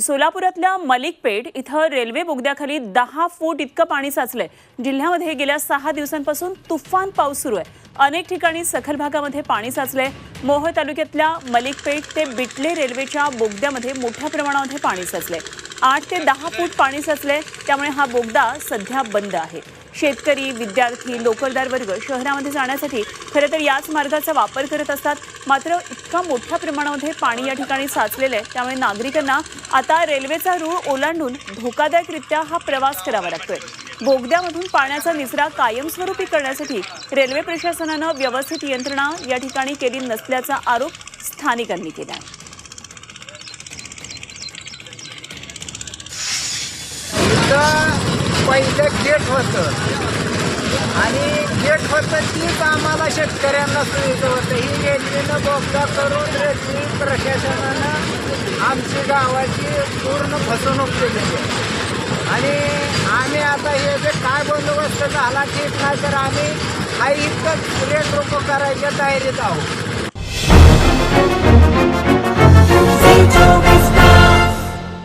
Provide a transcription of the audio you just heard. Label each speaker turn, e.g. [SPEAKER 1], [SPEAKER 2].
[SPEAKER 1] सोलापुरातल्या मलिकपेठ इथं रेल्वे बोगद्याखाली दहा फूट इतकं पाणी साचलंय. जिल्ह्यामध्ये गेल्या सहा दिवसांपासून तुफान पाऊस सुरू आहे. अनेक ठिकाणी सखल भागामध्ये पाणी साचलंय. मोह तालुक्यातल्या मलिकपेठ ते बिटले रेल्वेच्या बोगद्यामध्ये मोठ्या प्रमाणामध्ये पाणी साचलंय. आठ ते दहा फूट पाणी साचलंय त्यामुळे हा बोगदा सध्या बंद आहे. शेतकरी विद्यार्थी लोकलदार वर्ग शहरामध्ये जाण्यासाठी खरं तर याच मार्गाचा वापर करत असतात. मात्र इतका मोठ्या प्रमाणामध्ये पाणी या ठिकाणी साचलेलं आहे त्यामुळे नागरिकांना आता रेल्वेचा रूळ ओलांडून धोकादायकरित्या हा प्रवास करावा लागतोय. बोगद्यामधून पाण्याचा निचरा कायमस्वरूपी करण्यासाठी रेल्वे प्रशासनानं व्यवस्थित यंत्रणा या ठिकाणी केली नसल्याचा आरोप स्थानिकांनी केला आहे
[SPEAKER 2] पहिलं गेट होतं. आणि गेट होतं तीच आम्हाला शेतकऱ्यांना सुविधा होतं. ही रेल्वेनं बोगदा करून रेल्वे प्रशासनानं आमची गावाची पूर्ण फसवणूक केलेली आणि आम्ही आता हे जे काय बंदोबस्त झाला ठीक नाही तर आम्ही हा इतकं रेट रोको करायच्या तयारीत आहोत.